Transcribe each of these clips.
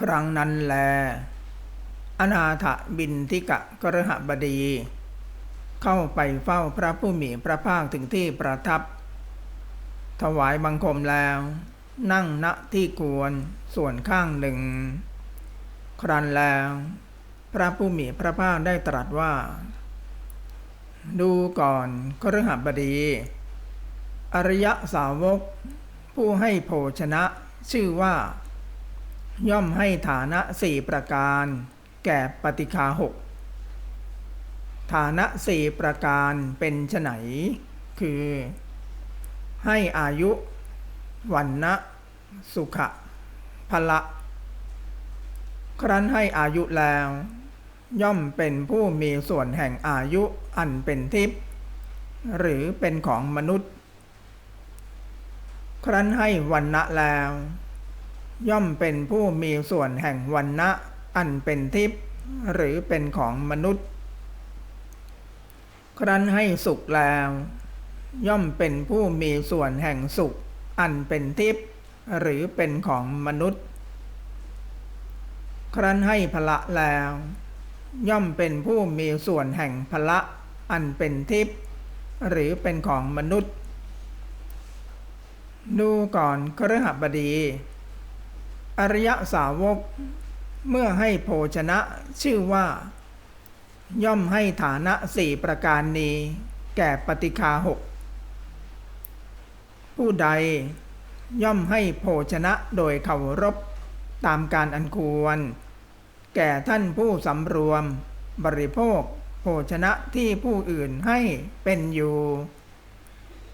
ครั้งนั้นแล อนาถบินทิกะกรหบดี เข้าไปเฝ้าพระผู้มีพระภาคถึงที่ประทับ ถวายบังคมแล้ว นั่งณที่ควรส่วนข้างหนึ่ง ครั้นแล้ว พระผู้มีพระภาคได้ตรัสว่า ดูก่อนกรหบดี อริยสาวกผู้ให้โภชนะชื่อว่า ย่อมให้ฐานะสี่ประการ แก่ปฏิคาหกฐานะสี่ประการเป็นไฉนคือ ให้อายุ วันนะสุขะพละ ครั้นให้อายุแล้ว ย่อมเป็นผู้มีส่วนแห่งอายุอันเป็นทิพย์หรือเป็นของมนุษย์ ครั้นให้วันนะแล้ว ย่อมเป็นผู้มีส่วนแห่งวันนะอันเป็นทิพย์หรือเป็นของมนุษย์ ครั้นให้สุขแล้ว ย่อมเป็นผู้มีส่วนแห่งสุข อันเป็นทิพย์หรือเป็นของมนุษย์ ครั้นให้พละแล้ว ย่อมเป็นผู้มีส่วนแห่งพละอันเป็นทิพย์หรือเป็นของมนุษย์ ดูก่อนครหบดี อริยสาวก เมื่อให้โภชนะชื่อว่า ย่อมให้ฐานะสี่ประการนี้ แก่ปฏิคาหกผู้ใดย่อมให้โภชนะโดยเคารพตามการอันควร แก่ท่านผู้สำรวม บริโภค โภชนะที่ผู้อื่นให้เป็นอยู่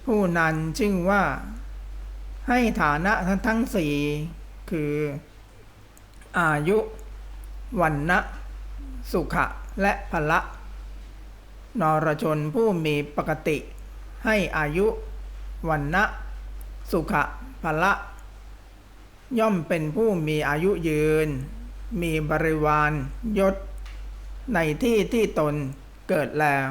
ผู้นั้นชื่อว่า ให้ฐานะทั้งสี่ คือ อายุ วันนะสุขะ และพละ นรชนผู้มีปกติ ให้อายุ วันนะสุขะพละ ย่อมเป็นผู้มีอายุยืน มีบริวารยศ ในที่ที่ตนเกิดแล้ว